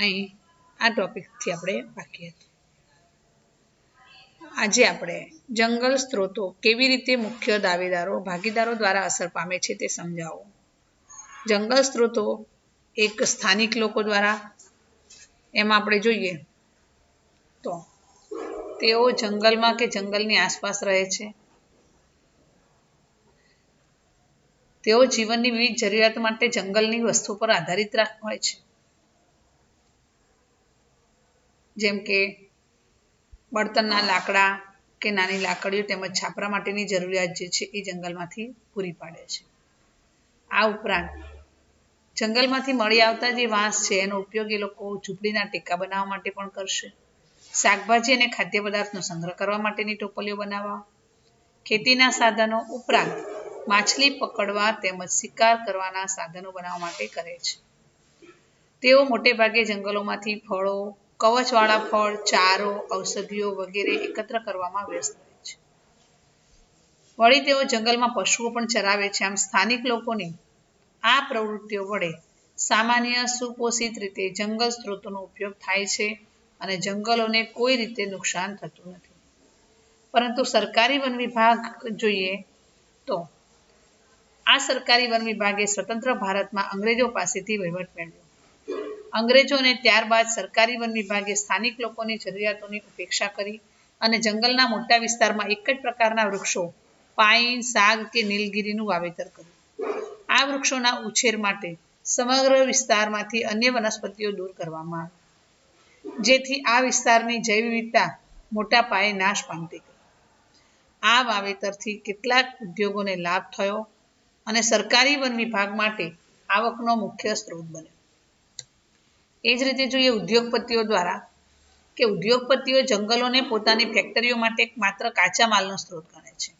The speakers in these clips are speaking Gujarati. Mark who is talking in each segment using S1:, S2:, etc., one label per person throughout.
S1: અહીં આ ટોપિકથી આપણે બાકી હતું. આજે આપણે જંગલ સ્ત્રોતો કેવી રીતે મુખ્ય દાવેદારો, ભાગીદારો દ્વારા અસર પામે છે તે સમજાવો. જંગલ સ્ત્રોતો એક સ્થાનિક લોકો દ્વારા, એમાં આપણે જોઈએ તો તેઓ જંગલમાં કે જંગલની આસપાસ રહે છે. તેઓ જીવનની વિવિધ જરૂરિયાત માટે જંગલની વસ્તુ પર આધારિત હોય છે. જેમ કે બળતણના લાકડા કે નાની લાકડીઓ તેમજ છાપરા માટેની જરૂરિયાત જે છે એ જંગલમાંથી પૂરી પાડે છે. આ ઉપરાંત જંગલમાંથી મળી આવતા જે વાંસ છે એનો ઉપયોગ એ લોકો ઝૂંપડીના ટેકા બનાવવા માટે પણ કરશે. શાકભાજી અને ખાદ્ય પદાર્થનો સંગ્રહ કરવા માટેની ટોપલીઓ બનાવવા. ખેતીના સાધનો ઉપરાંત માછલી પકડવા તેમજ શિકાર કરવાના સાધનો બનાવવા માટે કરે છે. તેઓ મોટે ભાગે જંગલોમાંથી ફળો કવચવાળા ફળ, ચારો, ઔષધિઓ વગેરે એકત્ર કરવામાં વ્યસ્ત હોય છે. વળી તેઓ જંગલમાં પશુઓ પણ ચરાવે છે. આમ સ્થાનિક લોકોની આ પ્રવૃત્તિઓ વડે સામાન્ય સુપોષિત રીતે જંગલ સ્ત્રોતોનો ઉપયોગ થાય છે અને જંગલોને કોઈ રીતે નુકસાન થતું નથી. પરંતુ સરકારી વન વિભાગ જોઈએ તો આ સરકારી વન વિભાગે સ્વતંત્ર ભારતમાં અંગ્રેજો પાસેથી વહીવટ મેળવ્યો. અંગ્રેજો અને ત્યારબાદ સરકારી વન વિભાગે સ્થાનિક લોકોની જરૂરિયાતોની ઉપેક્ષા કરી અને જંગલના મોટા વિસ્તારમાં એક જ પ્રકારના વૃક્ષો, પાઇન, સાગ કે નીલગીરીનું વાવેતર કર્યું. આ વૃક્ષોના ઉછેર માટે સમગ્ર વિસ્તારમાંથી અન્ય વનસ્પતિઓ દૂર કરવામાં આવી. જેથી આ વિસ્તારની જૈવ વિવિધતા મોટા પાયે નાશ પામતી ગઈ. આ વાવેતરથી કેટલાક ઉદ્યોગોને લાભ થયો અને સરકારી વન વિભાગ માટે આવકનો મુખ્ય સ્ત્રોત બન્યો. એ જ રીતે જોઈએ ઉદ્યોગપતિઓ દ્વારા કે ઉદ્યોગપતિઓ જંગલોને પોતાની ફેક્ટરીઓ માટે માત્ર કાચા માલનો સ્ત્રોત ગણે છે.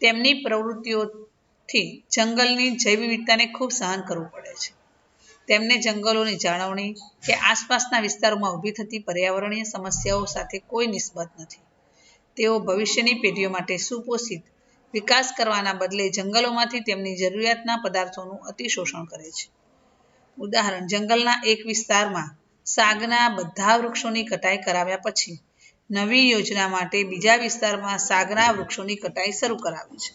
S1: તેમની પ્રવૃત્તિઓથી જંગલની જૈવ વિવિધતાને ખૂબ સહન કરવું પડે છે. તેમને જંગલોની જાળવણી કે આસપાસના વિસ્તારોમાં ઊભી થતી પર્યાવરણીય સમસ્યાઓ સાથે કોઈ નિસ્બત નથી. તેઓ ભવિષ્યની પેઢીઓ માટે સુપોષિત વિકાસ કરવાના બદલે જંગલોમાંથી તેમની જરૂરિયાતના પદાર્થોનું અતિશોષણ કરે છે. ઉદાહરણ, જંગલના એક વિસ્તારમાં સાગના બધા વૃક્ષોની કટાઈ કરાવ્યા પછી નવી યોજના માટે બીજા વિસ્તારમાં સાગના વૃક્ષોની કટાઈ શરૂ કરાવે છે.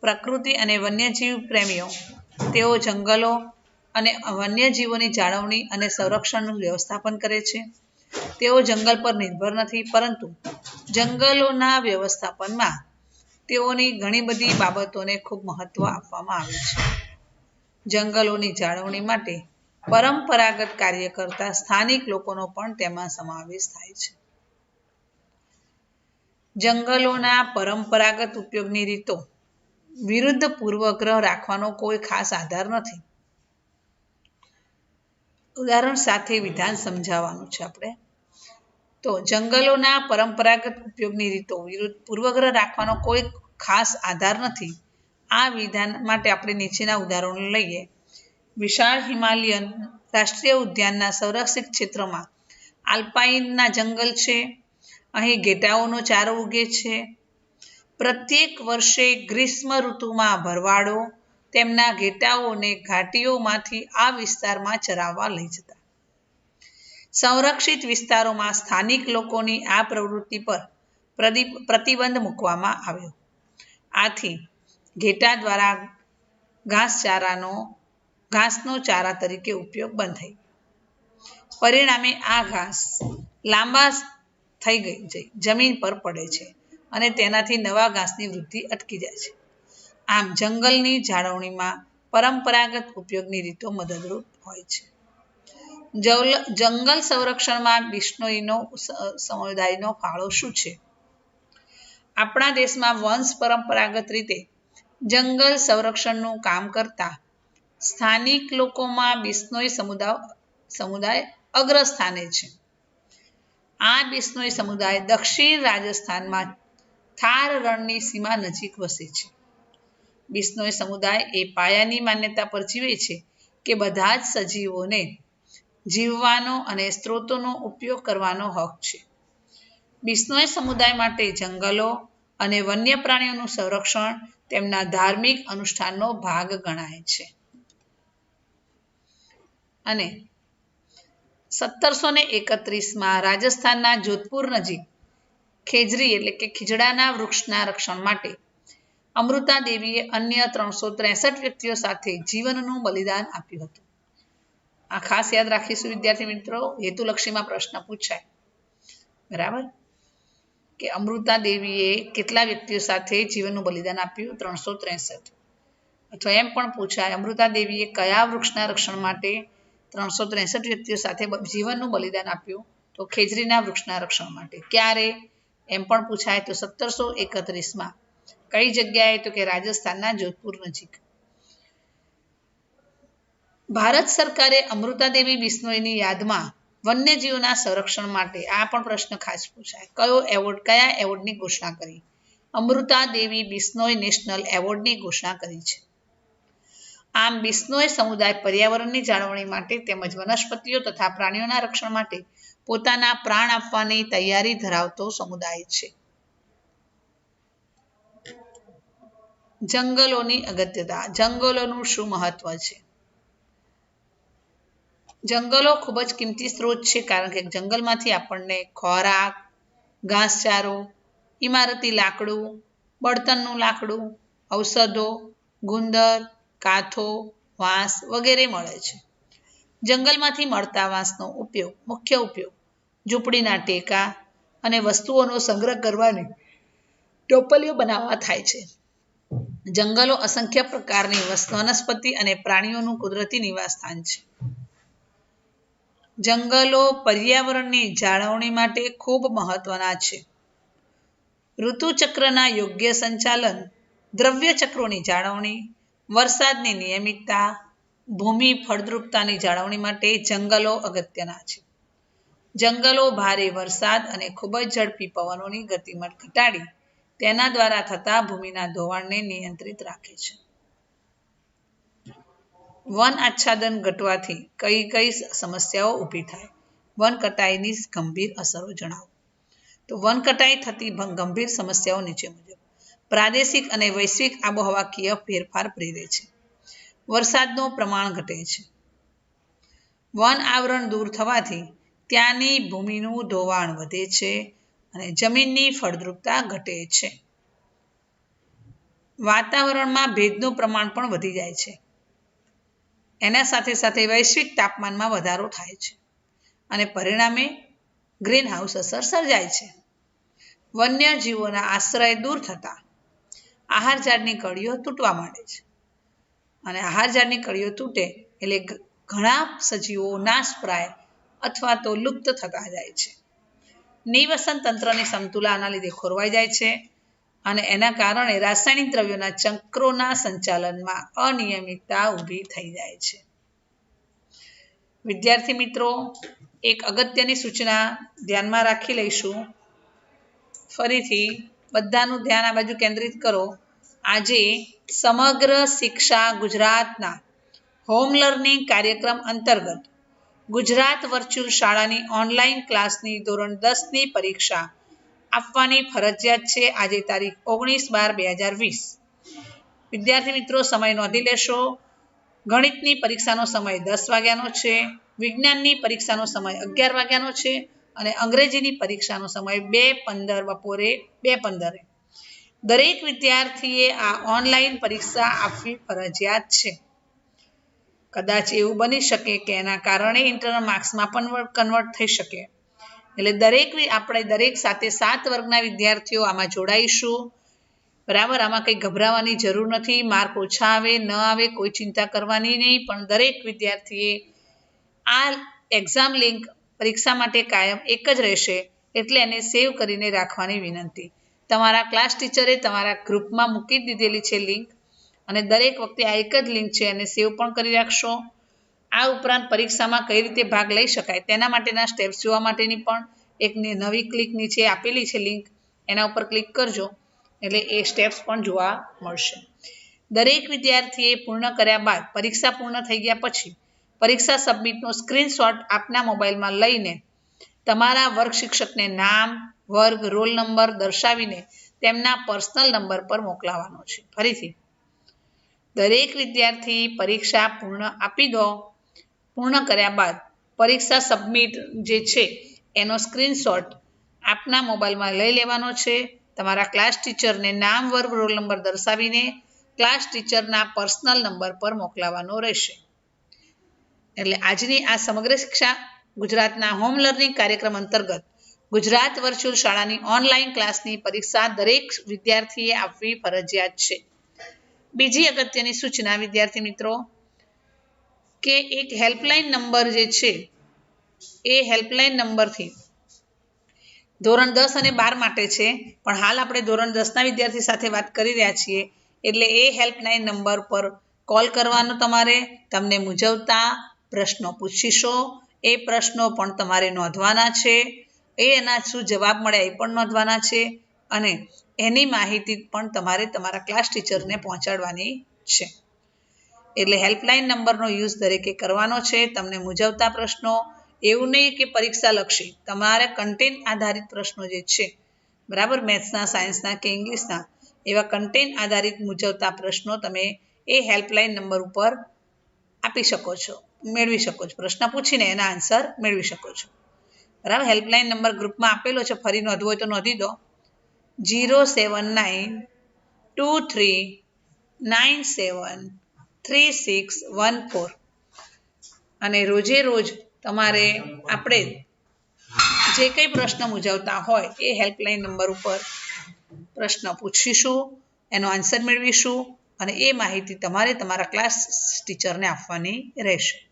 S1: પ્રકૃતિ અને વન્યજીવ પ્રેમીઓ, તેઓ જંગલો અને વન્યજીવોની જાળવણી અને સંરક્ષણનું વ્યવસ્થાપન કરે છે. તેઓ જંગલ પર નિર્ભર નથી, પરંતુ જંગલોના વ્યવસ્થાપનમાં તેઓની ઘણી બધી બાબતોને ખૂબ મહત્ત્વ આપવામાં આવે છે. જંગલોની જાળવણી માટે પરંપરાગત કાર્ય કરતા સ્થાનિક લોકોનો પણ તેમાં સમાવેશ થાય છે. જંગલોના પરંપરાગત ઉપયોગની રીતો વિરુદ્ધ પૂર્વગ્રહ રાખવાનો કોઈ ખાસ આધાર નથી. ઉદાહરણ સાથે વિધાન સમજાવવાનું છે આપણે. તો જંગલોના પરંપરાગત ઉપયોગની રીતો વિરુદ્ધ પૂર્વગ્રહ રાખવાનો કોઈ ખાસ આધાર નથી. આ વિધાન માટે આપણે નીચેના ઉદાહરણો લઈએ. વિશાળ હિમાલયન રાષ્ટ્રીય ઉદ્યાનના સંરક્ષિત ક્ષેત્રમાં આલ્પાઇનના જંગલ છે. અહીં ઘેટાઓનો ચારો ઉગે છે. પ્રત્યેક વર્ષે ગ્રીષ્મ ઋતુમાં ભરવાડો તેમના ઘેટાઓને ઘાટીઓમાંથી આ વિસ્તારમાં ચરાવવા લઈ જતા. સંરક્ષિત વિસ્તારોમાં સ્થાનિક લોકોની આ પ્રવૃત્તિ પર પ્રતિબંધ મૂકવામાં આવ્યો. આથી ઘેટા દ્વારા ઘાસચારાનો ઘાસનો ચારા તરીકે ઉપયોગ બંધ થઈ પરિણામે આ ઘાસ લાંબા થઈ ગઈ જમીન પર પડે છે અને તેનાથી નવા ઘાસની વૃદ્ધિ અટકી જાય છે. આમ જંગલની જાળવણીમાં પરંપરાગત ઉપયોગની રીતો મદદરૂપ હોય છે. જંગલ સંરક્ષણમાં બિશ્નોઈનો સમુદાયનો ફાળો શું છે? આપણા દેશમાં વંશ પરંપરાગત રીતે જંગલ સંરક્ષણનું કામ કરતા સ્થાનિક લોકોમાં બિસ્નોઈ સમુદાય અગ્રસ્થાને છે. આ બિસ્નોઈ સમુદાય દક્ષિણ રાજસ્થાનમાં થાર રણની સીમા નજીક વસે છે. બિસ્નોઈ સમુદાય એ પાયાની માન્યતા પર જીવે છે કે બધા જ સજીવોને જીવવાનો અને સ્ત્રોતોનો ઉપયોગ કરવાનો હક છે. બિસ્નોય સમુદાય માટે જંગલો અને વન્ય પ્રાણીઓનું સંરક્ષણ તેમના ધાર્મિક અનુષ્ઠાનનો ભાગ ગણાય છે. અને સત્તરસો ને એકત્રીસમાં રાજસ્થાનના જોધપુર નજીક ખેજરી એટલે કે ખીજડાના વૃક્ષના રક્ષણ માટે અમૃતા દેવીએ અન્ય ત્રણસો ત્રેસઠ વ્યક્તિઓ સાથે જીવનનું બલિદાન આપ્યું હતું. આ ખાસ યાદ રાખીશું વિદ્યાર્થી મિત્રો, હેતુલક્ષીમાં પ્રશ્ન પૂછાય. બરાબર? કે અમૃતા દેવીએ કેટલા વ્યક્તિઓ સાથે જીવનનું બલિદાન આપ્યું? ત્રણસો ત્રેસઠ. અથવા એમ પણ પૂછાય, અમૃતા દેવીએ કયા વૃક્ષના રક્ષણ માટે ત્રણસો ત્રેસઠ વ્યક્તિઓ સાથે જીવનનું બલિદાન આપ્યું? તો ખેજરીના વૃક્ષના રક્ષણ માટે. ક્યારે? એમ પણ પૂછાય, તો સત્તરસો એકત્રીસમાં. કઈ જગ્યાએ? તો કે રાજસ્થાનના જોધપુર નજીક. ભારત સરકારે અમૃતાદેવી બિશ્નોઈની યાદમાં વન્યજીવોના સંરક્ષણ માટે આ પણ પ્રશ્ન ખાસ પૂછાય. કયો એવોર્ડ, કયા એવોર્ડની ઘોષણા કરી? અમૃતા દેવી બિસ્નોય નેશનલ એવોર્ડની ઘોષણા કરી છે. આમ બિસ્નોય સમુદાય પર્યાવરણની જાળવણી માટે તેમજ વનસ્પતિઓ તથા પ્રાણીઓના રક્ષણ માટે પોતાના પ્રાણ આપવાની તૈયારી ધરાવતો સમુદાય છે. જંગલોની અગત્યતા, જંગલોનું શું મહત્વ છે? જંગલો ખૂબ જ કિંમતી સ્ત્રોત છે, કારણ કે જંગલમાંથી આપણને ખોરાક, ઘાસચારો, ઇમારતી લાકડું, બળતણનું લાકડું, ઔષધો, ગુંદર કાથો વાંસ વગેરે મળે છે. જંગલમાંથી મળતા વાંસનો ઉપયોગ, મુખ્ય ઉપયોગ, ઝૂંપડીના ટેકા અને વસ્તુઓનો સંગ્રહ કરવાની ટોપલીઓ બનાવવા થાય છે. જંગલો અસંખ્ય પ્રકારની વનસ્પતિ અને પ્રાણીઓનું કુદરતી નિવાસ સ્થાન છે. જંગલો, પર્યાવરણની જાળવણી માટે ખૂબ મહત્વના છે. ઋતુચક્રના યોગ્ય સંચાલન દ્રવ્ય જાળવણી, વરસાદની નિયમિતતા, ભૂમિ ફળદ્રુપતાની જાળવણી માટે જંગલો અગત્યના છે. જંગલો ભારે વરસાદ અને ખૂબ જ ઝડપી પવનોની ગતિમાં ઘટાડી તેના દ્વારા થતા ભૂમિના ધોવાણને નિયંત્રિત રાખે છે. વન આચ્છાદન ઘટવાથી કઈ કઈ સમસ્યાઓ ઊભી થાય. વન કટાઈની ગંભીર અસરો જણાવો. તો વન કટાઈ થતી ગંભીર સમસ્યાઓ નીચે મુજબ. પ્રાદેશિક અને વૈશ્વિક આબોહવાકીય ફેરફાર પ્રેરે છે. વરસાદનું પ્રમાણ ઘટે છે. વન આવરણ દૂર થવાથી ત્યાંની ભૂમિનું ધોવાણ વધે છે અને જમીનની ફળદ્રુપતા ઘટે છે. વાતાવરણમાં ભેજનું પ્રમાણ પણ વધી જાય છે. એના સાથે સાથે વૈશ્વિક તાપમાનમાં વધારો થાય છે અને પરિણામે ગ્રીન હાઉસ અસર સર્જાય છે. વન્ય જીવોના આશ્રય દૂર થતાં આહાર ઝાડની કળીઓ તૂટવા માંડે છે અને આહાર ઝાડની કળીઓ તૂટે એટલે ઘણા સજીવો નાશ પ્રાય અથવા તો લુપ્ત થતા જાય છે. નિવસન તંત્રની સમતુલાના લીધે ખોરવાઈ જાય છે અને એના કારણે રાસાયણિક દ્રવ્યોના ચક્રોના સંચાલનમાં અનિયમિતતા ઊભી થઈ જાય છે. વિદ્યાર્થી મિત્રો, એક અગત્યની સૂચના ધ્યાનમાં રાખી લઈશું. ફરીથી બધાનું ધ્યાન આ બાજુ કેન્દ્રિત કરો. આજે સમગ્ર શિક્ષા ગુજરાતના હોમ લર્નિંગ કાર્યક્રમ અંતર્ગત ગુજરાત વર્ચ્યુઅલ શાળાની ઓનલાઈન ક્લાસની ધોરણ દસની પરીક્ષા આપવાની ફરજિયાત છે. આજે તારીખ ઓગણીસ બાર બે હજાર વીસ. વિદ્યાર્થી મિત્રો, સમય નોંધી લેશો. ગણિતની પરીક્ષાનો સમય દસ વાગ્યાનો છે. વિજ્ઞાનની પરીક્ષાનો સમય અગિયાર વાગ્યાનો છે અને અંગ્રેજીની પરીક્ષાનો સમય બે પંદર બપોરે બે પંદરે. દરેક વિદ્યાર્થીએ આ ઓનલાઈન પરીક્ષા આપવી ફરજિયાત છે. કદાચ એવું બની શકે કે એના કારણે ઇન્ટરનલ માર્ક્સમાં પણ કન્વર્ટ થઈ શકે. એટલે દરેક આપણે દરેક સાથે સાત વર્ગના વિદ્યાર્થીઓ આમાં જોડાઈશું. બરાબર? આમાં કંઈ ગભરાવાની જરૂર નથી. માર્ક ઓછા આવે, ન આવે, કોઈ ચિંતા કરવાની નહીં. પણ દરેક વિદ્યાર્થીએ આ એક્ઝામ લિંક પરીક્ષા માટે કાયમ એક જ રહેશે એટલે એને સેવ કરીને રાખવાની વિનંતી. તમારા ક્લાસ ટીચરે તમારા ગ્રુપમાં મૂકી દીધેલી છે લિંક અને દરેક વખતે આ એક જ લિંક છે. એને સેવ પણ કરી રાખશો. આ ઉપરાંત પરીક્ષામાં કઈ રીતે ભાગ લઈ શકાય, તેના માટેના સ્ટેપ્સ જોવા માટેની પણ એક નવી ક્લિક નીચે આપેલી છે લિંક એના ઉપર ક્લિક કરજો, એટલે એ સ્ટેપ્સ પણ જોવા મળશે. દરેક વિદ્યાર્થીએ પૂર્ણ કર્યા બાદ, પરીક્ષા પૂર્ણ થઈ ગયા પછી, પરીક્ષા સબમિટનો સ્ક્રીનશોટ આપના મોબાઈલમાં લઈને તમારા વર્ગ શિક્ષકને નામ, વર્ગ રોલ નંબર દર્શાવીને તેમના પર્સનલ નંબર પર મોકલાવાનો છે. ફરીથી, દરેક વિદ્યાર્થી પરીક્ષા પૂર્ણ આપી દો પૂર્ણ કર્યા બાદ પરીક્ષા સબમિટ જે છે, એનો સ્ક્રીનશોટ આપના મોબાઈલમાં લઈ લેવાનો છે. તમારા ક્લાસ ટીચરને નામ વર્ગ રોલ નંબર દર્શાવીને ક્લાસ ટીચરના પર્સનલ નંબર પર મોકલાવાનો રહેશે. એટલે આજની આ સમગ્ર શિક્ષા ગુજરાતના હોમ લર્નિંગ કાર્યક્રમ અંતર્ગત ગુજરાત વર્ચ્યુઅલ શાળાની ઓનલાઈન ક્લાસની પરીક્ષા દરેક વિદ્યાર્થીએ આપવી ફરજિયાત છે. બીજી અગત્યની સૂચના, વિદ્યાર્થી મિત્રો કે એક હેલ્પલાઇન નંબર જે છે, એ હેલ્પલાઇન નંબરથી ધોરણ દસ અને બાર માટે છે, પણ હાલ આપણે ધોરણ દસના વિદ્યાર્થી સાથે વાત કરી રહ્યા છીએ, એટલે એ હેલ્પલાઇન નંબર પર કોલ કરવાનો તમારે, તમને મૂંઝવતા પ્રશ્નો પૂછીશો, એ પ્રશ્નો પણ તમારે નોંધવાના છે, એ એના શું જવાબ મળે એ પણ નોંધવાના છે, અને એની માહિતી પણ તમારે તમારા ક્લાસ ટીચરને પહોંચાડવાની છે. એટલે હેલ્પલાઇન નંબરનો યુઝ દરેકે કરવાનો છે, તમને મૂંઝવતા પ્રશ્નો, એવું નહીં કે પરીક્ષા લક્ષી તમારે કન્ટેન્ટ આધારિત પ્રશ્નો જે છે, બરાબર? મેથ્સના, સાયન્સના કે ઇંગ્લિશના, એવા કન્ટેન્ટ આધારિત મૂંઝવતા પ્રશ્નો તમે એ હેલ્પલાઇન નંબર ઉપર આપી શકો છો, મેળવી શકો છો. પ્રશ્ન પૂછીને એના આન્સર મેળવી શકો છો. બરાબર? હેલ્પલાઇન નંબર ગ્રુપમાં આપેલો છે, ફરી નોંધવો હોય તો નોંધી દો. Zero seven nine two three nine seven three six one four. અને રોજે રોજ તમારે આપણે જે કંઈ પ્રશ્ન મૂંઝવતા હોય એ હેલ્પલાઇન નંબર ઉપર પ્રશ્ન પૂછીશું, એનો આન્સર મેળવીશું અને એ માહિતી તમારે તમારા ક્લાસ ટીચરને આપવાની રહેશે.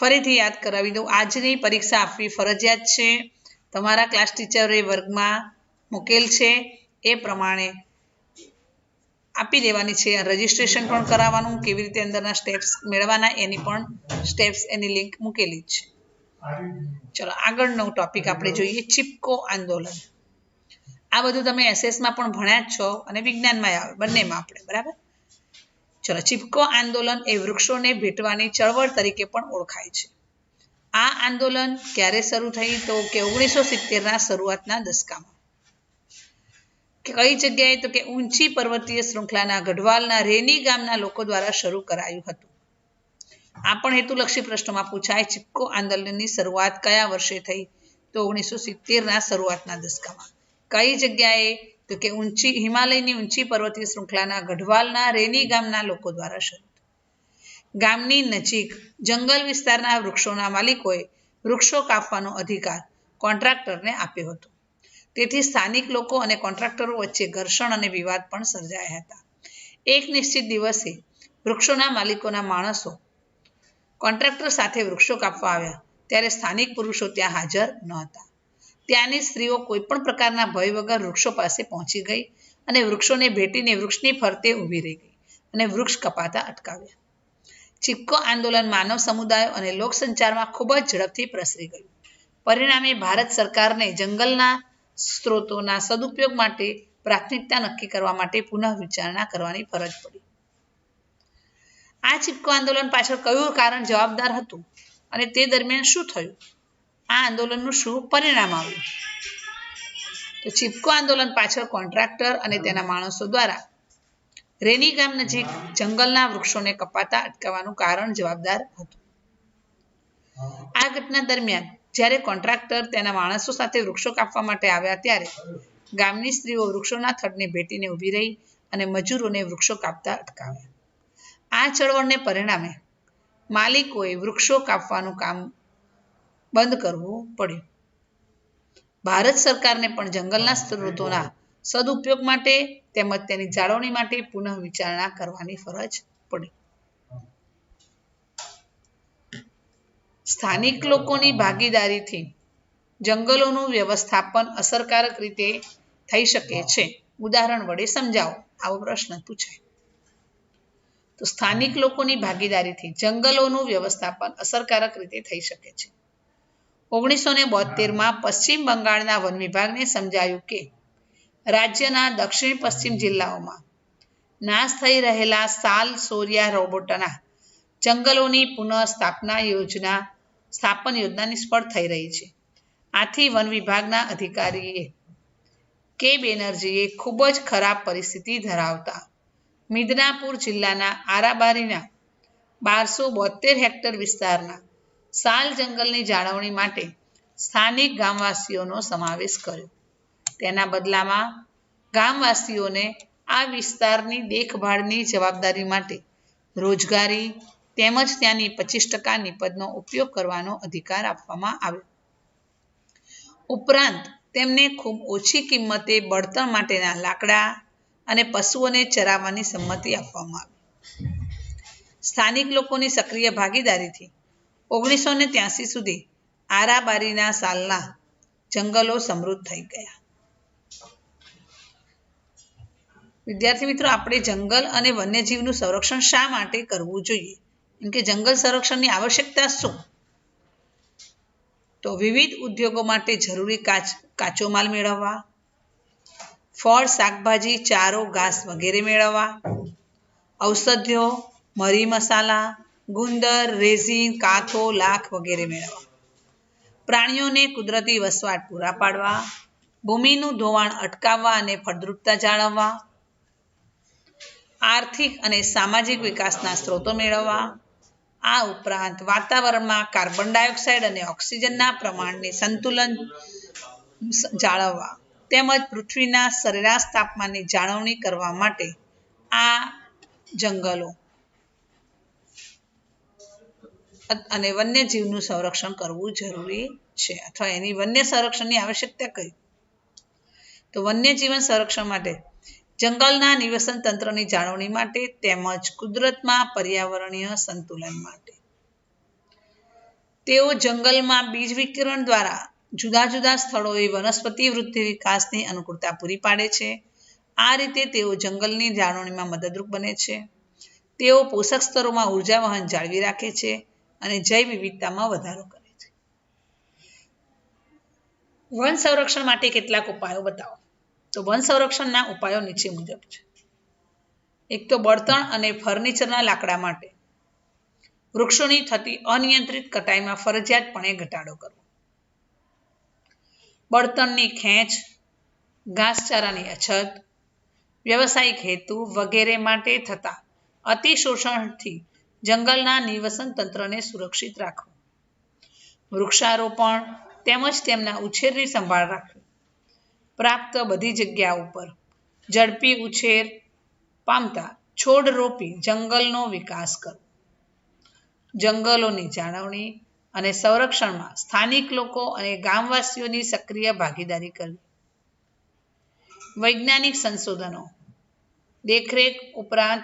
S1: ફરીથી યાદ કરાવી દઉં, આજની પરીક્ષા આપવી ફરજિયાત છે. તમારા ક્લાસ ટીચરે વર્ગમાં મૂકેલ છે. એ પ્રમાણે આપી દેવાની છે. રજિસ્ટ્રેશન પણ કરાવવાનું, કેવી રીતે અંદરના સ્ટેપ્સ મેળવવાના, એની પણ સ્ટેપ્સ એની લિંક મૂકેલી છે. ચલો, આગળનો ટોપિક આપણે જોઈએ, ચિપકો આંદોલન. આ બધું તમે એસએસમાં પણ ભણ્યા જ છો અને વિજ્ઞાનમાં આવે બંનેમાં આપણે, બરાબર? ચલો, ચિપકો આંદોલન એ વૃક્ષોને ભેટવાની ચળવળ તરીકે પણ ઓળખાય છે. આ આંદોલન ક્યારે શરૂ થઈ? તો કે ઓગણીસો સિત્તેરના શરૂઆતના દશકામાં કઈ જગ્યાએ? તો કે ઊંચી પર્વતીય શૃંખલાના ગઢવાલના રેની ગામના લોકો દ્વારા શરૂ કરાયું હતું. આ પણ હેતુલક્ષી પ્રશ્નમાં પૂછાય ચિપકો આંદોલનની શરૂઆત કયા વર્ષે થઈ? તો ઓગણીસો સિત્તેરના શરૂઆતના દસકામાં. કઈ જગ્યાએ? તો કે ઊંચી, હિમાલયની ઊંચી પર્વતીય શૃંખલાના ગઢવાલના રેની ગામના લોકો દ્વારા શરૂ ગામની નજીક જંગલ વિસ્તારના વૃક્ષોના માલિકોએ વૃક્ષો કાપવાનો અધિકાર કોન્ટ્રાક્ટરને આપ્યો હતો. તેથી સ્થાનિક લોકો અને કોન્ટ્રાક્ટરો વચ્ચે ઘર્ષણ અને વિવાદ પણ સર્જાયા હતા. એક નિશ્ચિત દિવસે વૃક્ષોના માલિકોના માણસો કોન્ટ્રાક્ટર સાથે વૃક્ષો કાપવા આવ્યા. ત્યારે સ્થાનિક પુરુષો ત્યાં હાજર ન હતા. ત્યાંની સ્ત્રીઓ કોઈ પણ પ્રકારના ભય વગર વૃક્ષો પાસે પહોંચી ગઈ અને વૃક્ષોને ભેટીને વૃક્ષની ફરતે ઊભી રહી ગઈ અને વૃક્ષ કપાતા અટકાવ્યા. ચિપકો આંદોલન માનવ સમુદાયો અને લોકસંચારમાં ખૂબ જ ઝડપથી પ્રસરી ગયું. પરિણામે ભારત સરકારને જંગલના સ્ત્રોતોના સદુપયોગ માટે પ્રાથમિકતા નક્કી કરવા માટે પુનઃ વિચારણા કરવાની ફરજ પડી. આ ચિપકો આંદોલન પાછળ કયું કારણ જવાબદાર હતું અને તે દરમિયાન શું થયું? આ આંદોલનનું શું પરિણામ આવ્યું? તો ચિપકો આંદોલન પાછળ કોન્ટ્રાક્ટર અને તેના માણસો દ્વારા રેની ગામ નજીક જંગલના વૃક્ષોને કપાતા અટકાવવાનું કારણ જવાબદાર હતું. આ ઘટના દરમિયાન જ્યારે કોન્ટ્રાક્ટર તેના માણસો સાથે વૃક્ષો કાપવા માટે આવ્યા ત્યારે ગામની સ્ત્રીઓ વૃક્ષોના થડને ભેટીને ઊભી રહી અને મજૂરોને વૃક્ષો કાપતા અટકાવ્યા. આ ચળવળને પરિણામે માલિકોએ વૃક્ષો કાપવાનું કામ બંધ કરવું પડ્યું. ભારત સરકારને પણ જંગલના સ્ત્રોતોના સદુપયોગ માટે તેમજ તેની જાળવણી માટે પુનઃ વિચારણા કરવાની ફરજ પડી. સ્થાનિક લોકોની ભાગીદારીથી જંગલોનું વ્યવસ્થાપન અસરકારક રીતે થઈ શકે છે. ઉદાહરણ વડે સમજાવો. આવો પ્રશ્ન પૂછાય. તો સ્થાનિક લોકોની ભાગીદારીથી જંગલોનું વ્યવસ્થાપન અસરકારક રીતે થઈ શકે છે. ઓગણીસો ને બોતેરમાં પશ્ચિમ બંગાળના વન વિભાગને સમજાયું કે રાજ્યના દક્ષિણ પશ્ચિમ જિલ્લાઓમાં નાશ થઈ રહેલા સાલ સોરિયા રોબોટના જંગલોની પુનઃસ્થાપના યોજના સ્થાપન યોજના નિષ્ફળ થઈ રહી છે. આથી વન વિભાગના અધિકારીએ કે બેનર્જીએ ખૂબ જ ખરાબ પરિસ્થિતિ ધરાવતા મિદનાપુર જિલ્લાના આરાબારીના બારસો બોતેર હેક્ટર વિસ્તારના સાલ જંગલની જાળવણી માટે સ્થાનિક ગામવાસીઓનો સમાવેશ કર્યો. તેના બદલામાં ગામવાસીઓને આ વિસ્તારની દેખભાળની જવાબદારી માટે રોજગારી તેમજ ત્યાંની પચીસ ટકા નિપજનો ઉપયોગ કરવાનો અધિકાર આપવામાં આવ્યો. ઉપરાંત, તેમને ખૂબ ઓછી કિંમતે બળતણ માટેના લાકડા અને પશુઓને ચરાવવાની સંમતિ આપવામાં આવી. સ્થાનિક લોકોની સક્રિય ભાગીદારીથી ઓગણીસો ને ત્યાસી સુધી આરાબારીના સાલના જંગલો સમૃદ્ધ થઈ ગયા. વિદ્યાર્થી મિત્રો, આપણે જંગલ અને વન્યજીવનું સંરક્ષણ શા માટે કરવું જોઈએ? કે જંગલ સંરક્ષણની આવશ્યકતા શું? તો વિવિધ ઉદ્યોગો માટે જરૂરી કાચ, કાચો માલ મેળવવા, ફળ, શાકભાજી, ચારો, ઘાસ વગેરે મેળવવા, ઔષધિઓ, મરી મસાલા, ગુંદર, રેઝિન, કાથો, લાખ વગેરે મેળવવા. પ્રાણીઓને કુદરતી વસવાટ પૂરા પાડવા, ભૂમિનું ધોવાણ અટકાવવા અને ફળદ્રુપતા જાળવવા, આર્થિક અને સામાજિક વિકાસના સ્ત્રોતો મેળવવા આ ઉપરાંત વાતાવરણમાં કાર્બન ડાયોક્સાઇડ અને ઓક્સિજનના પ્રમાણને સંતુલન જાળવવા તેમજ પૃથ્વીના સરેરાશ તાપમાનની જાળવણી કરવા માટે આ જંગલો અને વન્યજીવનું સંરક્ષણ કરવું જરૂરી છે અથવા એની વન્ય સંરક્ષણની આવશ્યકતા કઈ? તો વન્યજીવન સંરક્ષણ માટે જંગલના નિવસન તંત્રની જાળવણી માટે તેમજ કુદરતમાં પર્યાવરણીય સંતુલન માટે. તેઓ જંગલમાં બીજ વિકિરણ દ્વારા જુદા જુદા સ્થળોએ વનસ્પતિ વૃદ્ધિ વિકાસની અનુકૂળતા પૂરી પાડે છે. આ રીતે તેઓ જંગલની જાળવણીમાં મદદરૂપ બને છે. તેઓ પોષક સ્તરોમાં ઊર્જા વહન જાળવી રાખે છે અને જૈવ વિવિધતામાં વધારો કરે છે. વન સંરક્ષણ માટે કેટલાક ઉપાયો બતાવો. તો વન સંરક્ષણના ઉપાયો નીચે મુજબ છે. એક તો બળતણ અને ફર્નિચરના લાકડા માટે. વૃક્ષોની થતી અનિયંત્રિત કટાઈમાં ફરજિયાતપણે ઘટાડો કરવો. બળતણની ખેંચ ઘાસચારાની અછત, વ્યવસાયિક હેતુ વગેરે માટે થતા અતિશોષણથી જંગલના નિવસન તંત્રને સુરક્ષિત રાખવું. વૃક્ષારોપણ તેમજ તેમના ઉછેરની સંભાળ રાખવી. પ્રાપ્ત બધી જગ્યા ઉપર. ઝડપી ઉછેર પામતા છોડ રોપી જંગલનો વિકાસ કરવો જંગલોની જાળવણી અને સંરક્ષણમાં સ્થાનિક લોકો અને ગામવાસીઓની સક્રિય ભાગીદારી કરવી. વૈજ્ઞાનિક સંશોધનો. દેખરેખ ઉપરાંત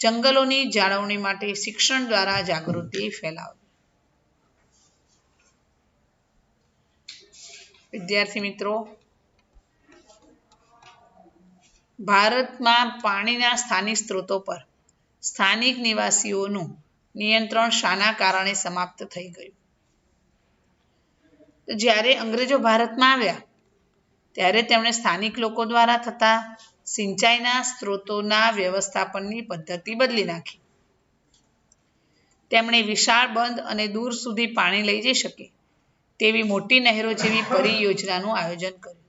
S1: જંગલોની જાળવણી માટે શિક્ષણ દ્વારા જાગૃતિ ફેલાવવી. વિદ્યાર્થી મિત્રો ભારતમાં પાણીના સ્થાનિક સ્ત્રોતો પર સ્થાનિક નિવાસીઓનું નિયંત્રણ શાના કારણે સમાપ્ત થઈ ગયું. જ્યારે અંગ્રેજો ભારતમાં આવ્યા, ત્યારે તેમણે સ્થાનિક લોકો દ્વારા થતા સિંચાઈના સ્ત્રોતોના વ્યવસ્થાપનની પદ્ધતિ બદલી નાખી. તેમણે વિશાળ બંધ અને દૂર સુધી પાણી લઈ જઈ શકે તેવી મોટી નહેરો જેવી પરિયોજનાનું આયોજન કર્યું.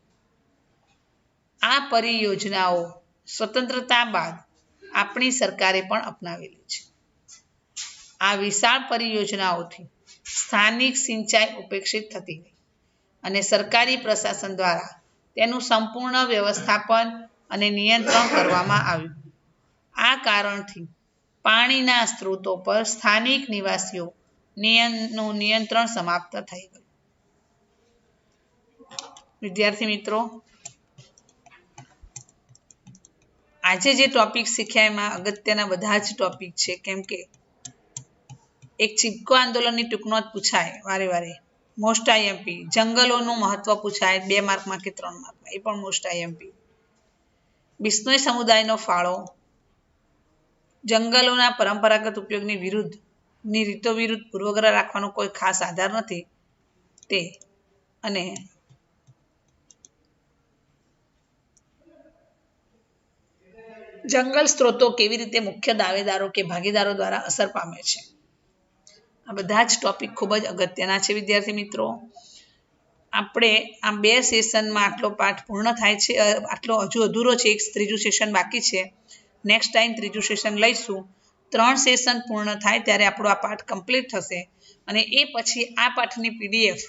S1: આ પરિયોજનાઓ સ્વતંત્રતા બાદ આપણી સરકારે પણ અપનાવેલી છે. આ વિશાળ પરિયોજનાઓથી સ્થાનિક સિંચાઈ ઉપેક્ષિત થતી ગઈ અને સરકારી પ્રશાસન દ્વારા તેનું સંપૂર્ણ વ્યવસ્થાપન અને નિયંત્રણ કરવામાં આવ્યું. આ કારણથી પાણીના સ્ત્રોતો પર સ્થાનિક નિવાસીઓ નિયમનું નિયંત્રણ સમાપ્ત થઈ ગયું. વિદ્યાર્થી મિત્રો આજે જે ટોપિક શીખ્યા એમાં અગત્યના બધા જ ટોપિક છે, કેમ કે એક ચીપકો આંદોલનની ટૂંકનોટ પૂછાય વારે વારે. મોસ્ટ આઈએમપી જંગલોનું મહત્વ પૂછાય બે માર્કમાં કે ત્રણ માર્કમાં. એ પણ મોસ્ટ આઈએમપી બિશ્નોઈ સમુદાયનો ફાળો, જંગલોના પરંપરાગત ઉપયોગની વિરુદ્ધ, ની રીતો વિરુદ્ધ પૂર્વગ્રહ રાખવાનો કોઈ ખાસ આધાર નથી, તે અને જંગલ સ્ત્રોતો કેવી રીતે મુખ્ય દાવેદારો કે ભાગીદારો દ્વારા અસર પામે છે? આ બધા જ ટોપિક ખૂબ જ અગત્યના છે, વિદ્યાર્થી મિત્રો. આપણે આ બે સેશનમાં આટલો પાઠ પૂર્ણ થાય છે આટલો હજુ અધૂરો છે, એક ત્રીજું સેશન બાકી છે. નેક્સ્ટ ટાઈમ ત્રીજું સેશન લઈશું. ત્રણ સેશન પૂર્ણ થાય ત્યારે આપણો આ પાઠ કમ્પ્લીટ થશે. અને એ પછી આ પાઠની પીડીએફ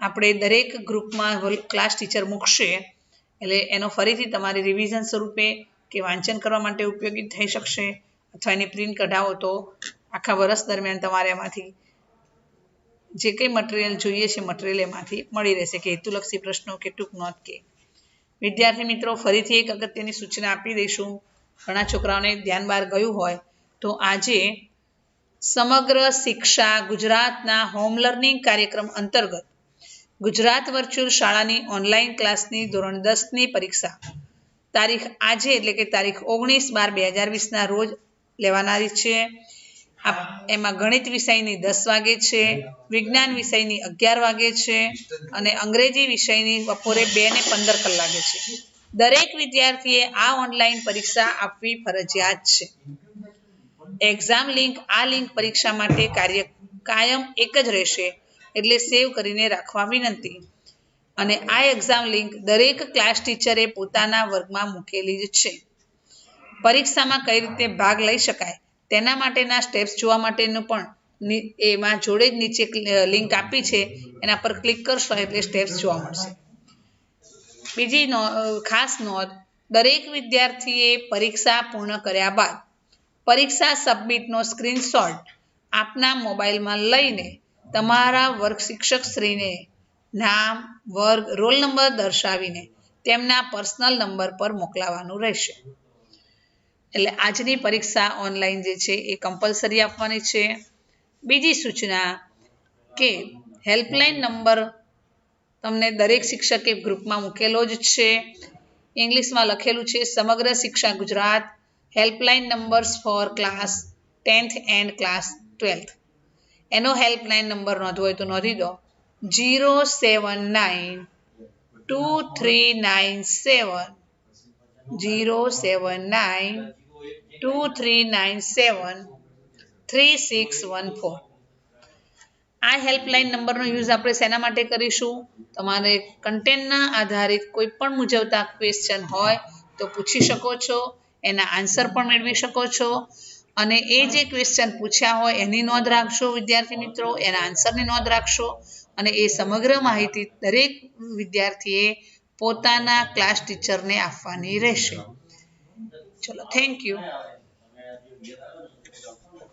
S1: આપણે દરેક ગ્રુપમાં ક્લાસ ટીચર મૂકશે. એટલે એનો ફરીથી તમારે રિવિઝન સ્વરૂપે કે વાંચન કરવા માટે ઉપયોગી થઈ શકશે અથવા એની પ્રિન્ટ કઢાવો તો આખા વર્ષ દરમિયાન તમારે એમાંથી જે કંઈ મટીરિયલ જોઈએ છે મટીરિયલ એમાંથી મળી રહેશે. કે હેતુલક્ષી પ્રશ્નો કે ટૂંક નોંધ કે. વિદ્યાર્થી મિત્રો, ફરીથી એક અગત્યની સૂચના આપી દઈશું. ઘણા છોકરાઓને ધ્યાન બહાર ગયું હોય તો આજે સમગ્ર શિક્ષા ગુજરાતના હોમ લર્નિંગ કાર્યક્રમ અંતર્ગત ગુજરાત વર્ચ્યુઅલ શાળાની ઓનલાઈન ક્લાસની ધોરણ દસની પરીક્ષા તારીખ આજે એટલે કે તારીખ ઓગણીસ બાર બે હજાર વીસના રોજ લેવાનારી છે. એમાં ગણિત વિષયની દસ વાગે છે, વિજ્ઞાન વિષયની અગિયાર વાગે છે અને અંગ્રેજી વિષયની બપોરે બે ને પંદર કલાકે છે. દરેક વિદ્યાર્થીએ આ ઓનલાઈન પરીક્ષા આપવી ફરજિયાત છે. એક્ઝામ લિંક આ લિંક પરીક્ષા માટે કાર્ય કાયમ એક જ રહેશે એટલે સેવ કરીને રાખવા વિનંતી. અને આ એક્ઝામ લિંક દરેક ક્લાસ ટીચરે પોતાના વર્ગમાં મૂકેલી જ છે. પરીક્ષામાં કઈ રીતે ભાગ લઈ શકાય, તેના માટેના સ્ટેપ્સ જોવા માટેનું પણ એમાં જોડે જ નીચે લિંક આપી છે. એના પર ક્લિક કરશો એટલે સ્ટેપ્સ જોવા મળશે. બીજી ખાસ નોંધ, દરેક વિદ્યાર્થીએ પરીક્ષા પૂર્ણ કર્યા બાદ પરીક્ષા સબમિટનો સ્ક્રીનશોટ આપના મોબાઈલમાં લઈને તમારા વર્ગ શિક્ષક શ્રીને નામ, વર્ગ, રોલ નંબર દર્શાવીને તેમના પર્સનલ નંબર પર મોકલાવાનું રહેશે. એટલે આજની પરીક્ષા ઓનલાઈન જે છે એ કમ્પલસરી આપવાની છે. બીજી સૂચના કે હેલ્પલાઇન નંબર તમને દરેક શિક્ષકે ગ્રુપમાં મૂકેલો જ છે. ઇંગ્લિશમાં લખેલું છે, Samagra Shiksha Gujarat helpline numbers for class tenth and class twelfth. એનો હેલ્પલાઇન નંબર નોંધવો હોય તો નોંધી દો. Zero seven nine two three nine seven zero seven nine two three nine seven three six one four આ હેલ્પલાઇન નંબરનો યુઝ આપણે શેના માટે કરીશું? તમારે કન્ટેન્ટના આધારિત કોઈ પણ મુજવતા ક્વેશ્ચન હોય તો પૂછી શકો છો, એના આન્સર પણ મેળવી શકો છો, અને એ જે ક્વેશ્ચન પૂછ્યા હોય એની નોંધ રાખશો વિદ્યાર્થી મિત્રો, એના આન્સરની નોંધ રાખશો. અને એ સમગ્ર માહિતી દરેક વિદ્યાર્થીએ પોતાના ક્લાસ ટીચરને આપવાની રહેશે. ચલો થેન્ક યુ